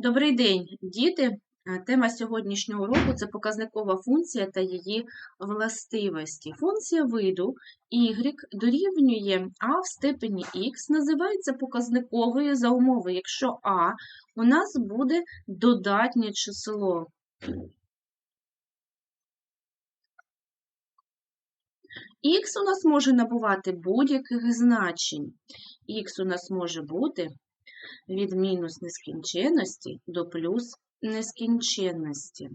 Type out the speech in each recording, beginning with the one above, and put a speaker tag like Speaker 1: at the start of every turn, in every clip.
Speaker 1: Добрий день, діти! Е, Тема сьогоднішнього уроку – це показникова функція та її властивості. Функція виду y дорівнює а в степені х, називається показниковою за умови, якщо а у нас буде додатнє число. Х у нас може набувати будь-яких значень. Х у нас може бути від мінус нескінченності до плюс нескінченності.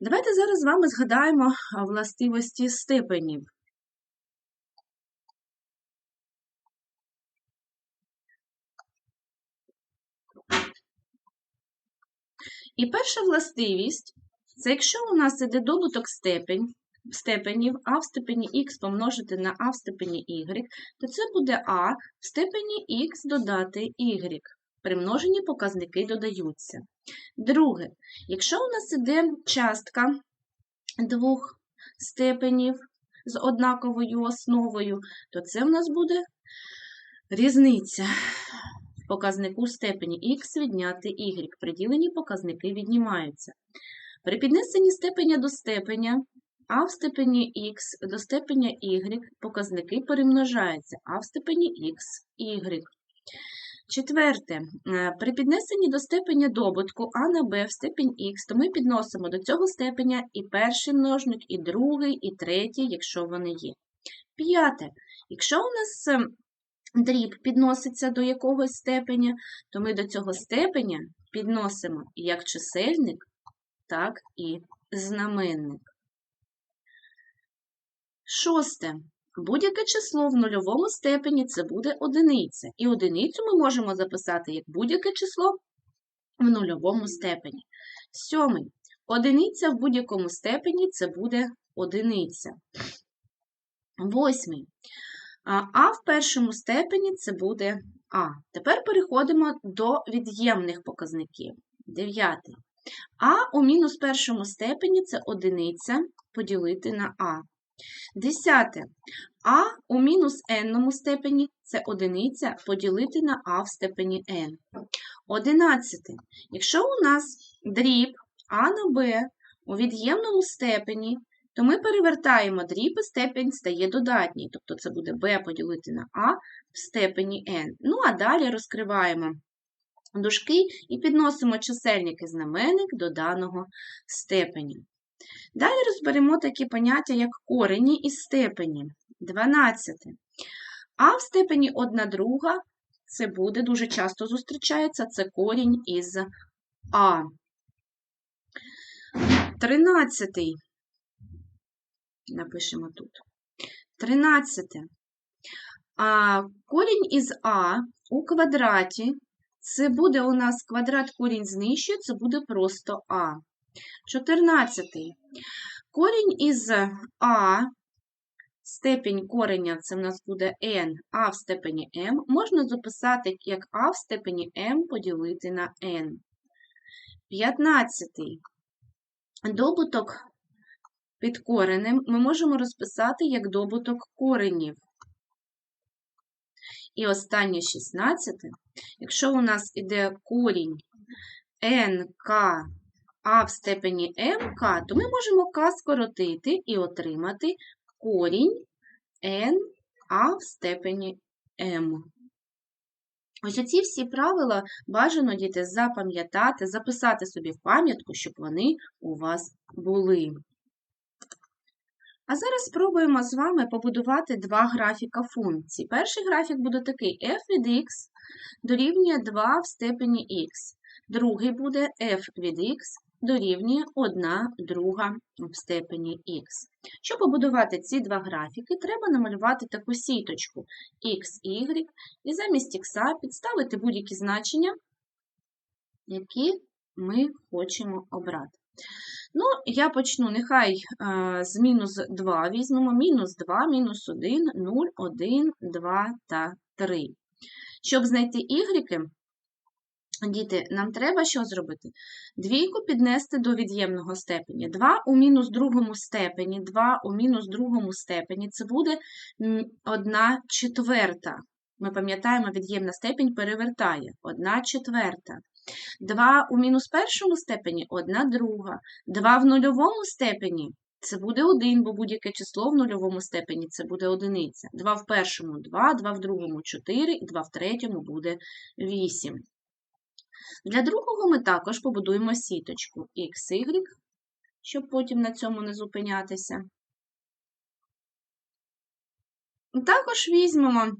Speaker 1: Давайте зараз з вами згадаємо властивості степенів. І перша властивість це якщо у нас іде добуток степень, степенів а в степені х помножити на а в степені y, то це буде а в степені х додати y. Примножені показники додаються. Друге, якщо у нас іде частка двох степенів з однаковою основою, то це в нас буде різниця в показнику степені х відняти y. Приділені показники віднімаються. При піднесенні степеня до степеня а в степені х до степеня y показники перемножаються, а в степені х y. Четверте, е, при піднесенні до степеня добутку а на b в степень х, то ми підносимо до цього степеня і перший множник, і другий, і третій, якщо вони є. П'яте, якщо у нас е, дріб підноситься до якогось степеня, то ми до цього степеня підносимо як чисельник, так і знаменник. Шосте. Будь-яке число в нульовому степені це буде одиниця. І одиницю ми можемо записати як будь-яке число в нульовому степені. Сьомий. Одиниця в будь-якому степені це буде одиниця. Восьмий. А в першому степені це буде А. Тепер переходимо до від'ємних показників. Дев'ятий. А у мінус першому степені це одиниця поділити на А. Десяте. А у мінус n степені це одиниця поділити на а в степені n. Одинадцяте. Якщо у нас дріб а на b у від'ємному степені, то ми перевертаємо дріб і степень стає додатній. Тобто це буде b поділити на а в степені n. Ну, а далі розкриваємо дужки і підносимо чисельник знаменник до даного степеня. Далі розберемо такі поняття, як корені і степені. 12. А в степені 1 друга це буде, дуже часто зустрічається, це корінь із А. 13. Напишемо тут. 13. А корінь із А у квадраті. Це буде у нас квадрат корінь знищує, це буде просто А. 14. Корінь із А, степінь кореня це в нас буде n, а в степені m, можна записати як а в степені m поділити на n. 15. Добуток під коренем ми можемо розписати як добуток коренів. І останнє 16. Якщо у нас іде корінь nk а в степені МК, то ми можемо К скоротити і отримати корінь n а в степені М. Ось оці всі правила бажано діти запам'ятати, записати собі в пам'ятку, щоб вони у вас були. А зараз спробуємо з вами побудувати два графіка функцій. Перший графік буде такий f від x дорівнює 2 в степені x. Другий буде f від x дорівнює 1 друга в степені х. Щоб побудувати ці два графіки, треба намалювати таку сіточку x, y, і замість х підставити будь-які значення, які ми хочемо обрати. Ну, я почну, нехай з мінус 2 візьмемо, мінус 2, мінус 1, 0, 1, 2 та 3. Щоб знайти y, Діти, нам треба що зробити? Двійку піднести до від'ємного степені. 2 у мінус другому степені, 2 у мінус другому степені це буде 1 четверта. Ми пам'ятаємо, від'ємна степінь перевертає 1 четверта. 2 у мінус першому степені 1 друга. 2 в нульовому степені це буде 1, бо будь-яке число в нульовому степені це буде одиниця. 2 в першому 2, 2 в другому 4 і 2 в третьому буде 8. Для другого ми також побудуємо сіточку x, y, щоб потім на цьому не зупинятися. Також візьмемо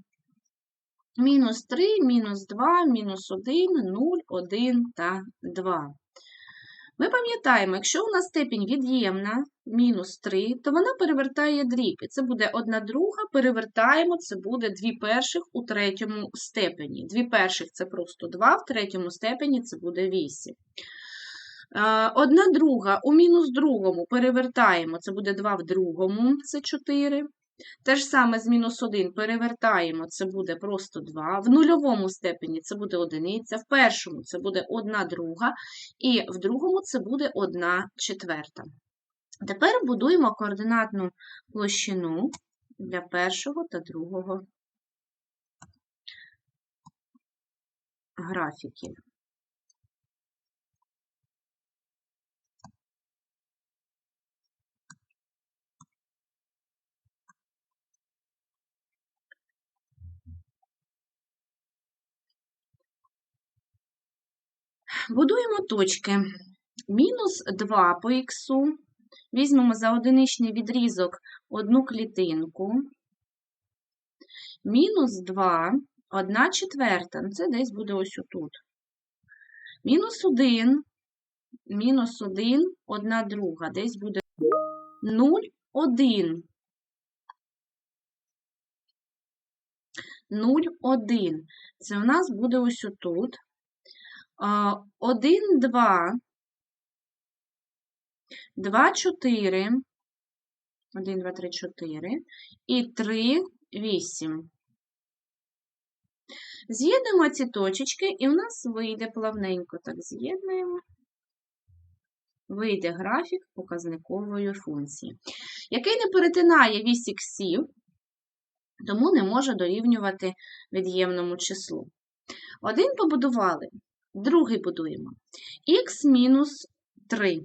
Speaker 1: мінус 3, мінус 2, мінус 1, 0, 1 та 2. Ми пам'ятаємо, якщо у нас степінь від'ємна, мінус 3, то вона перевертає дріб. І це буде 1 друга, перевертаємо, це буде 2 перших у третьому степені. 2 перших це просто 2, в третьому степені це буде 8. Одна друга у мінус другому перевертаємо, це буде 2 в другому, це 4. Те ж саме з мінус 1 перевертаємо, це буде просто 2. В нульовому степені це буде одиниця, в першому це буде 1 друга, і в другому це буде 1 четверта. Тепер будуємо координатну площину для першого та другого графіків. Будуємо точки. Мінус 2 по х, візьмемо за одиничний відрізок одну клітинку. Мінус 2, 1 четверта, ну це десь буде ось отут. Мінус 1, мінус 1, 1 друга, десь буде 0, 1. 0, 1. Це у нас буде ось отут. 1, 2, 2, 4, 1, 2, 3, 4 і 3, 8. З'єднуємо ці точечки, і в нас вийде плавненько, так з'єднуємо, вийде графік показникової функції, який не перетинає вісь іксів, тому не може дорівнювати від'ємному числу. Один побудували, Другий будуємо. Х мінус 3.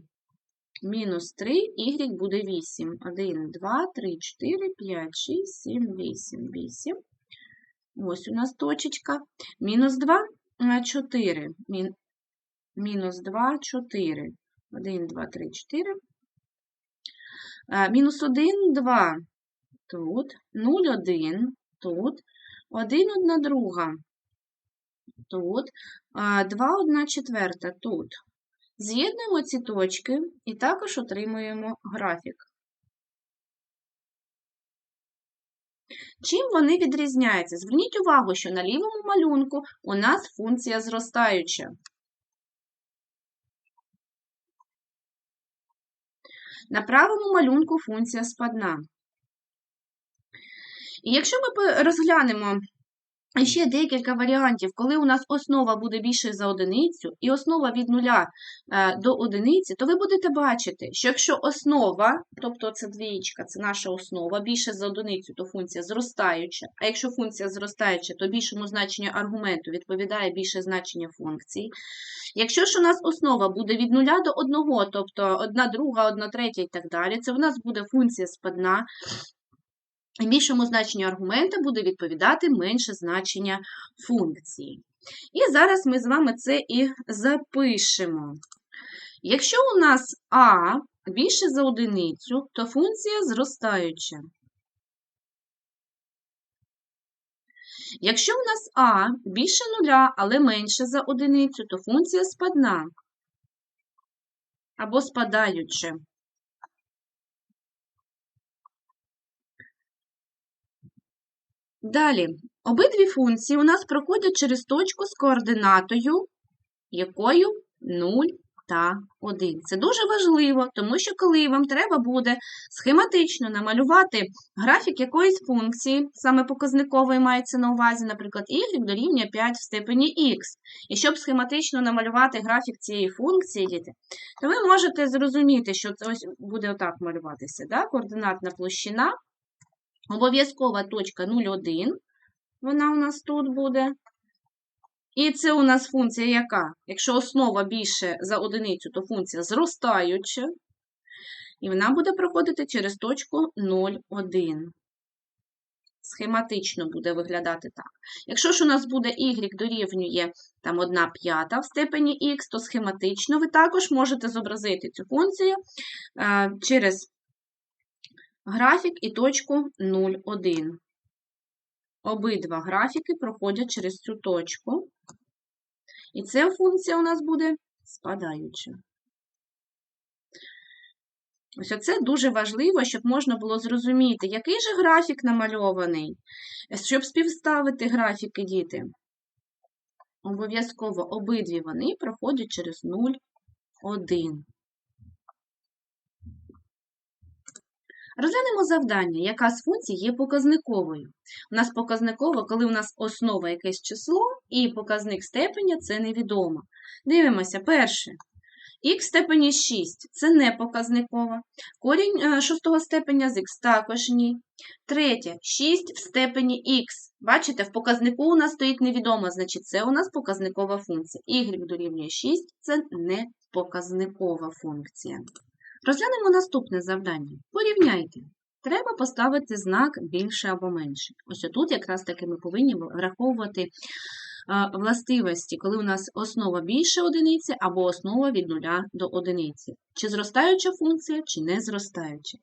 Speaker 1: Мінус 3, y буде 8. 1, 2, 3, 4, 5, 6, 7, 8, 8. Ось у нас точечка. Мінус 2, 4. Мінус 2, 4. 1, 2, 3, 4. Мінус 1, 2. Тут. 0, 1. Тут. 1, 1, друга тут, 2 1 четверта тут. З'єднуємо ці точки і також отримуємо графік. Чим вони відрізняються? Зверніть увагу, що на лівому малюнку у нас функція зростаюча. На правому малюнку функція спадна. І якщо ми розглянемо і ще декілька варіантів, коли у нас основа буде більше за одиницю, і основа від нуля е, до одиниці, то ви будете бачити, що якщо основа, тобто це двієчка, це наша основа, більше за одиницю, то функція зростаюча. А якщо функція зростаюча, то більшому значенню аргументу відповідає більше значення функції. Якщо ж у нас основа буде від нуля до одного, тобто одна друга, одна третя і так далі, це в нас буде функція спадна більшому значенню аргумента буде відповідати менше значення функції. І зараз ми з вами це і запишемо. Якщо у нас А більше за одиницю, то функція зростаюча. Якщо у нас А більше нуля, але менше за одиницю, то функція спадна або спадаюча. Далі, обидві функції у нас проходять через точку з координатою, якою 0 та 1. Це дуже важливо, тому що коли вам треба буде схематично намалювати графік якоїсь функції, саме показникової мається на увазі, наприклад, y дорівнює 5 в степені x. І щоб схематично намалювати графік цієї функції, то ви можете зрозуміти, що це ось буде отак малюватися. Да? Координатна площина Обов'язкова точка 0,1, Вона у нас тут буде. І це у нас функція яка? Якщо основа більше за одиницю, то функція зростаюча. І вона буде проходити через точку 0,1. Схематично буде виглядати так. Якщо ж у нас буде y дорівнює там 1 п'ята в степені х, то схематично ви також можете зобразити цю функцію е, через графік і точку 0,1. Обидва графіки проходять через цю точку. І ця функція у нас буде спадаюча. Ось оце дуже важливо, щоб можна було зрозуміти, який же графік намальований. Щоб співставити графіки діти, обов'язково обидві вони проходять через 0, Розглянемо завдання, яка з функцій є показниковою. У нас показниково, коли у нас основа якесь число і показник степеня це невідомо. Дивимося, перше. Х степені 6 це не показникова. Корінь шостого степеня з х також ні. Третє 6 в степені х. Бачите, в показнику у нас стоїть невідомо, значить це у нас показникова функція. y дорівнює 6 це не показникова функція. Розглянемо наступне завдання. Порівняйте. Треба поставити знак більше або менше. Ось тут якраз таки ми повинні враховувати властивості, коли у нас основа більше одиниці або основа від нуля до одиниці. Чи зростаюча функція, чи не зростаюча.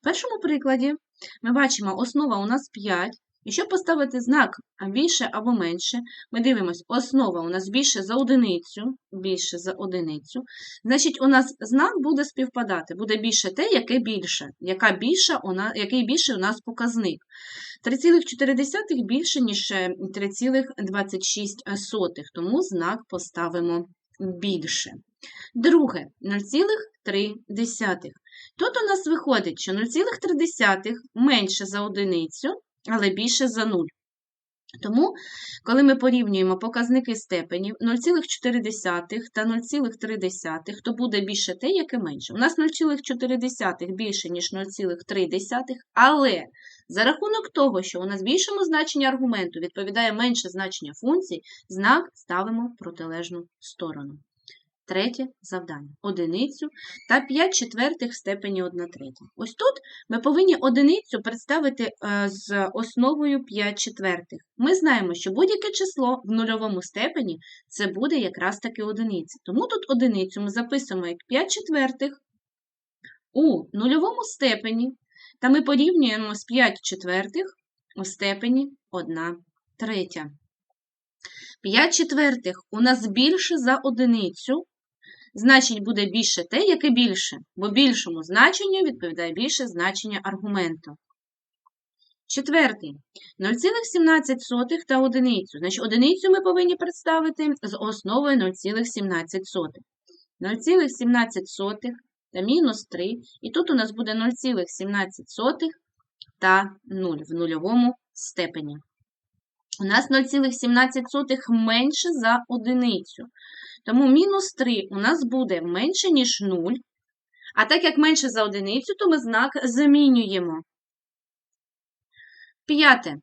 Speaker 1: В першому прикладі ми бачимо, основа у нас 5, щоб поставити знак більше або менше, ми дивимося, основа у нас більше за одиницю, більше за одиницю, значить, у нас знак буде співпадати, буде більше те, яке більше, яка більша у нас, який більше у нас показник. 3,4 більше, ніж 3,26, тому знак поставимо більше. Друге 0,3. Тут у нас виходить, що 0,3 менше за одиницю, але більше за 0. Тому, коли ми порівнюємо показники степенів 0,4 та 0,3, то буде більше те, яке менше. У нас 0,4 більше, ніж 0,3, але за рахунок того, що у нас більшому значенні аргументу відповідає менше значення функцій, знак ставимо в протилежну сторону. Третє завдання. Одиницю та 5 четвертих степені 1 третя. Ось тут ми повинні одиницю представити е, з основою 5 четвертих. Ми знаємо, що будь-яке число в нульовому степені це буде якраз таки одиниця. Тому тут одиницю ми записуємо як 5 четвертих у нульовому степені, та ми порівнюємо з 5 четвертих у степені 1 третя. 5 четвертих у нас більше за одиницю, значить буде більше те, яке більше, бо більшому значенню відповідає більше значення аргументу. Четвертий 0,17 та одиницю. Значить, одиницю ми повинні представити з основою 0,17. 0,17 та мінус 3. І тут у нас буде 0,17 та 0 в нульовому степені. У нас 0,17 менше за одиницю. Тому мінус 3 у нас буде менше, ніж 0. А так як менше за одиницю, то ми знак замінюємо. П'яте.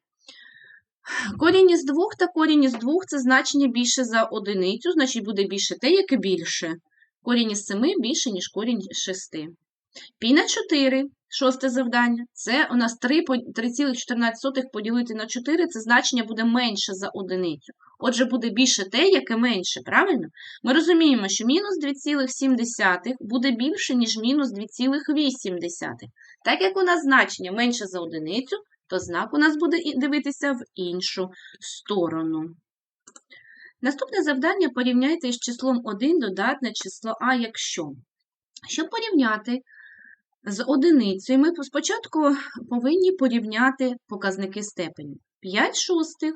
Speaker 1: Корінь із 2 та корінь із 2 це значення більше за одиницю, значить буде більше те, яке більше. Корінь із 7 більше, ніж корінь із 6. Пі на 4, шосте завдання. Це у нас 3,14 поділити на 4, це значення буде менше за одиницю. Отже, буде більше те, яке менше, правильно? Ми розуміємо, що мінус 2,7 буде більше, ніж мінус 2,8. Так як у нас значення менше за одиницю, то знак у нас буде дивитися в іншу сторону. Наступне завдання порівняйте із числом 1 додатне число А, якщо. Щоб порівняти з одиницею, ми спочатку повинні порівняти показники степені. 5 шостих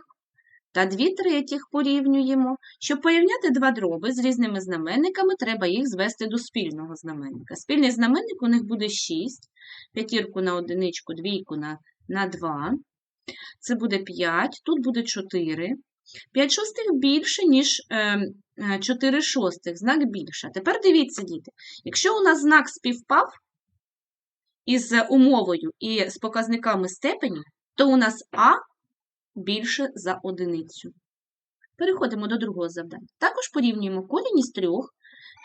Speaker 1: та 2 третіх порівнюємо. Щоб порівняти два дроби з різними знаменниками, треба їх звести до спільного знаменника. Спільний знаменник у них буде 6, п'ятірку на одиничку, двійку на, на 2. Це буде 5, тут буде 4. 5 шостих більше, ніж 4 ем, шостих, знак більше. Тепер дивіться, діти, якщо у нас знак співпав із умовою і з показниками степені, то у нас А більше за одиницю. Переходимо до другого завдання. Також порівнюємо корінь із трьох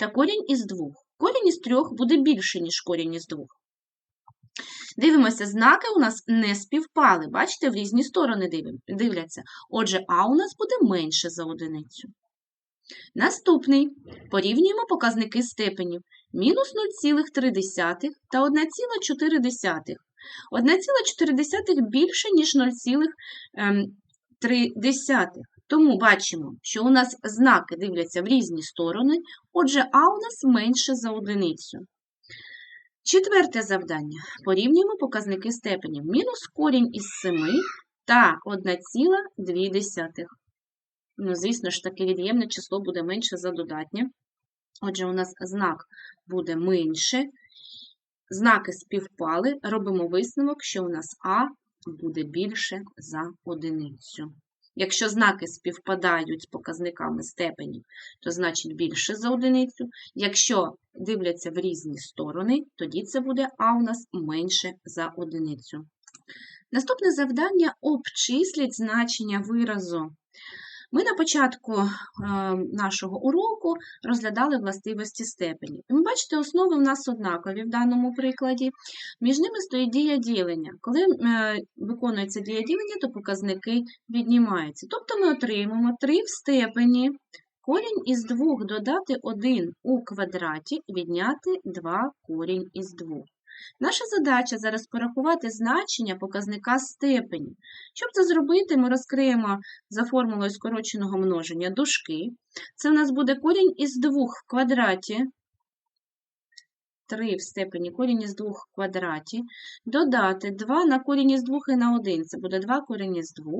Speaker 1: та корінь із двох. Корінь із трьох буде більше, ніж корінь із двох. Дивимося, знаки у нас не співпали. Бачите, в різні сторони дивляться. Отже, А у нас буде менше за одиницю. Наступний. Порівнюємо показники степенів. Мінус 0,3 та 1,4. 1,4 більше, ніж 0,3. Тому бачимо, що у нас знаки дивляться в різні сторони, отже, А у нас менше за одиницю. Четверте завдання. Порівнюємо показники степенів. Мінус корінь із 7 та 1,2. Ну, звісно ж, таке від'ємне число буде менше за додатнє. Отже, у нас знак буде менше. Знаки співпали, робимо висновок, що у нас А буде більше за одиницю. Якщо знаки співпадають з показниками степенів, то значить більше за одиницю. Якщо дивляться в різні сторони, тоді це буде А у нас менше за одиницю. Наступне завдання обчисліть значення виразу. Ми на початку е, нашого уроку розглядали властивості степенів. І ви бачите, основи в нас однакові в даному прикладі. Між ними стоїть дія ділення. Коли е, виконується дія ділення, то показники віднімаються. Тобто ми отримаємо 3 в степені. Корінь із 2 додати 1 у квадраті, відняти 2 корінь із 2. Наша задача зараз порахувати значення показника степені. Щоб це зробити, ми розкриємо за формулою скороченого множення дужки. Це у нас буде корінь із 2 в квадраті. 3 в степені корінь із 2 в квадраті, додати 2 на корінь із 2 і на 1, це буде 2 корінь із 2,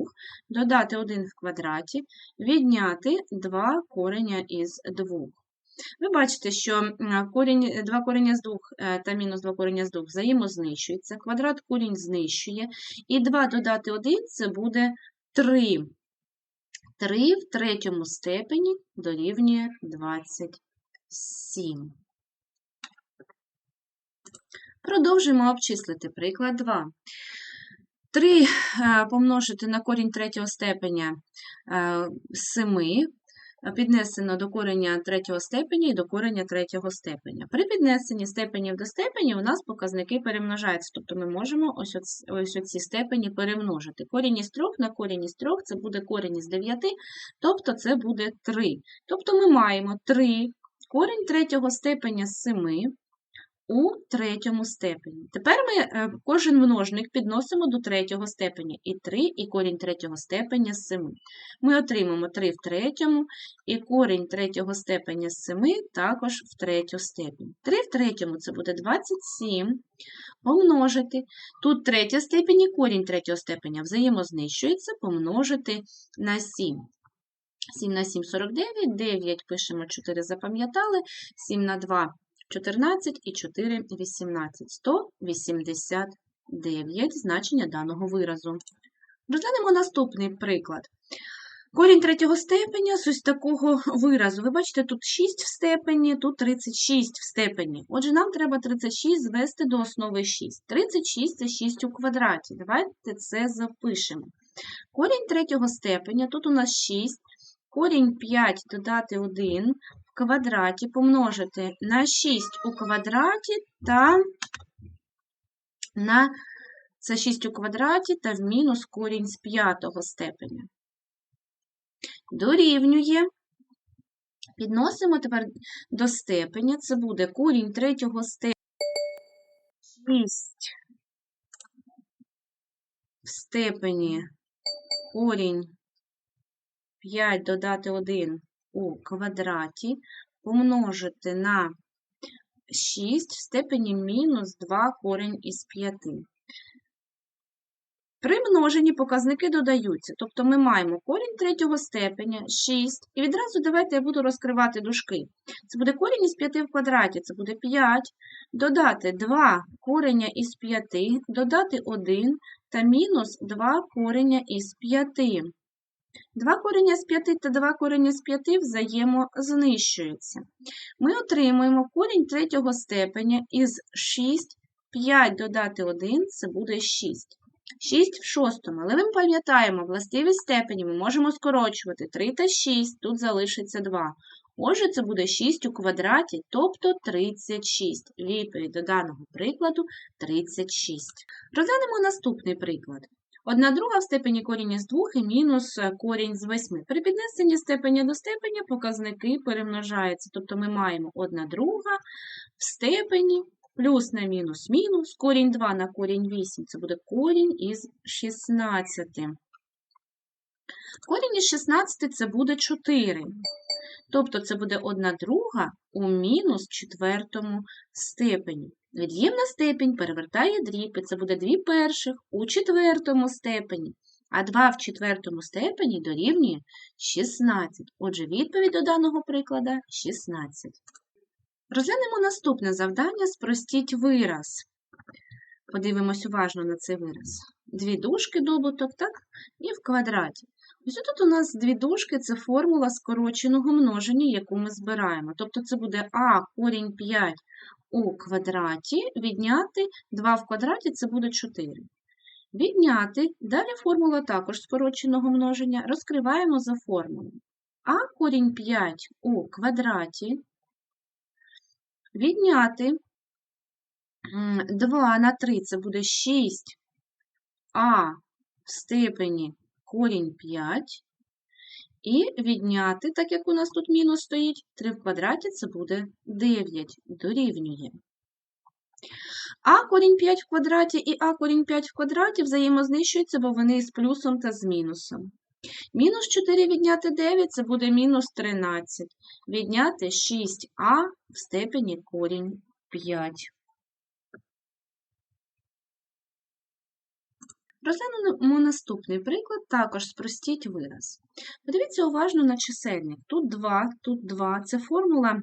Speaker 1: додати 1 в квадраті, відняти 2 кореня із 2. Ви бачите, що корінь, 2 корення з 2 та мінус 2 корення з 2 взаємознищуються, квадрат корінь знищує, і 2 додати 1 – це буде 3. 3 в третьому степені дорівнює 27. Продовжуємо обчислити приклад 2. 3 помножити на корінь третього степеня е, 7 піднесено до кореня третього степеня і до кореня третього степеня. При піднесенні степенів до степені у нас показники перемножаються, тобто ми можемо ось, оц, ось оці степені перемножити. Корінь із 3 на корінь із 3 це буде корінь із 9, тобто це буде 3. Тобто ми маємо 3 корінь третього степеня з 7 у третьому степені. Тепер ми е, кожен множник підносимо до третього степеня. І 3, і корінь третього степеня з 7. Ми отримаємо 3 в третьому, і корінь третього степеня з 7 також в третю степень. 3 в третьому це буде 27. Помножити. Тут третя степень і корінь третього степеня взаємознищується, помножити на 7. 7 на 7 – 49, 9 пишемо 4, запам'ятали, 7 на 2 14 і 4 – 18. 189 значення даного виразу. Розглянемо наступний приклад. Корінь третього степеня з ось такого виразу. Ви бачите, тут 6 в степені, тут 36 в степені. Отже, нам треба 36 звести до основи 6. 36 – це 6 у квадраті. Давайте це запишемо. Корінь третього степеня, тут у нас 6, корінь 5 додати 1 в квадраті помножити на 6 у квадраті та на це 6 у квадраті та в мінус корінь з п'ятого степеня. Дорівнює. Підносимо тепер до степеня. Це буде корінь третього степеня 6 в степені корінь 5 додати 1 у квадраті помножити на 6 в степені мінус 2 корінь із 5. При множенні показники додаються, тобто ми маємо корінь третього степеня 6, і відразу давайте я буду розкривати дужки. Це буде корінь із 5 в квадраті, це буде 5, додати 2 кореня із 5, додати 1 та мінус 2 кореня із 5. 2 корення з 5 та 2 корення з 5 взаємознищуються. Ми отримуємо корінь третього степеня із 6, 5 додати 1 це буде 6. 6 в шостому. Але ми пам'ятаємо, властивість степені ми можемо скорочувати 3 та 6, тут залишиться 2. Отже, це буде 6 у квадраті, тобто 36. Відповідь до даного прикладу 36. Розглянемо наступний приклад. Одна друга в степені корінь із 2 і мінус е, корінь з 8. При піднесенні степеня до степеня показники перемножаються. Тобто ми маємо одна друга в степені плюс на мінус мінус, корінь 2 на корінь 8 це буде корінь із 16. Корінь із 16 це буде 4. Тобто це буде 1 друга у мінус четвертому степені. Від'ємна степень перевертає дріб, і це буде 2 перших у четвертому степені, а 2 в четвертому степені дорівнює 16. Отже, відповідь до даного прикладу 16. Розглянемо наступне завдання спростіть вираз. Подивимось уважно на цей вираз. Дві дужки добуток, так? І в квадраті. Ось тут у нас дві дужки це формула скороченого множення, яку ми збираємо. Тобто це буде а корінь 5 у квадраті, відняти 2 в квадраті це буде 4. Відняти, далі формула також скороченого множення, розкриваємо за формулою. А корінь 5 у квадраті Відняти 2 на 3 це буде 6а в степені корінь 5. І відняти, так як у нас тут мінус стоїть, 3 в квадраті це буде 9, дорівнює. А корінь 5 в квадраті і А корінь 5 в квадраті взаємознищуються, бо вони із плюсом та з мінусом. Мінус 4 відняти 9 це буде мінус 13. Відняти 6а в степені корінь 5. Розглянемо наступний приклад, також спростіть вираз. Подивіться уважно на чисельник. Тут 2, тут 2. Це формула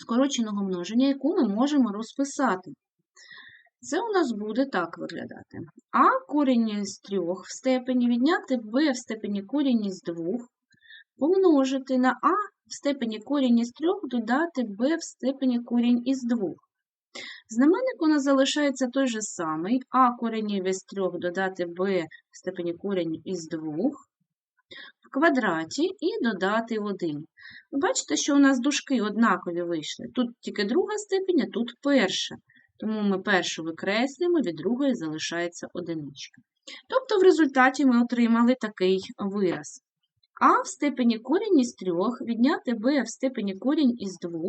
Speaker 1: скороченого множення, яку ми можемо розписати. Це у нас буде так виглядати. А корінь із 3 в степені відняти b в степені корінь із 2, помножити на А в степені корінь із 3 додати b в степені корінь із 2. Знаменник у нас залишається той же самий, а корінь із 3 додати b в степені корінь із 2 в квадраті і додати 1. Ви бачите, що у нас дужки однакові вийшли. Тут тільки друга степень, а тут перша. Тому ми першу викреслюємо, від другої залишається одиничка. Тобто, в результаті ми отримали такий вираз. А в степені корінь із 3 відняти b в степені корінь із 2,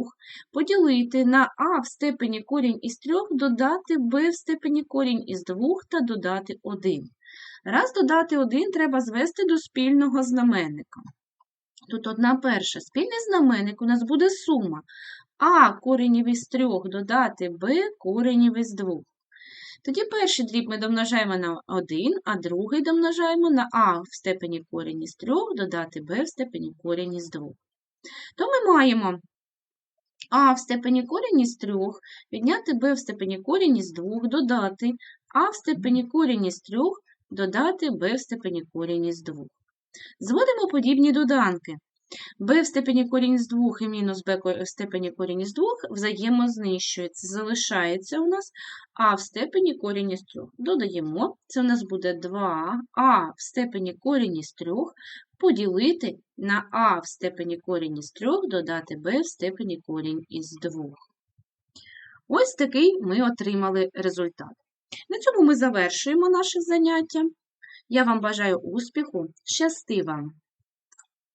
Speaker 1: поділити на А в степені корінь із 3, додати b в степені корінь із 2 та додати 1. Раз додати 1 треба звести до спільного знаменника. Тут одна перша. Спільний знаменник у нас буде сума, а коренів із 3 додати b коренів із 2. Тоді перший дріб ми домножаємо на 1, а другий домножаємо на а в степені корінь із 3 додати b в степені корінь із 2. То ми маємо а в степені корінь із 3 відняти b в степені корінь із 2, додати а в степені корінь із 3 додати b в степені корінь із 2. Зводимо подібні доданки b в степені корінь з 2 і мінус b в степені корінь із 2 взаємознищується. Залишається у нас а в степені корінь із 3. Додаємо, це у нас буде 2а в степені корінь із 3 поділити на а в степені корінь із 3 додати b в степені корінь із 2. Ось такий ми отримали результат. На цьому ми завершуємо наше заняття. Я вам бажаю успіху, щасти вам!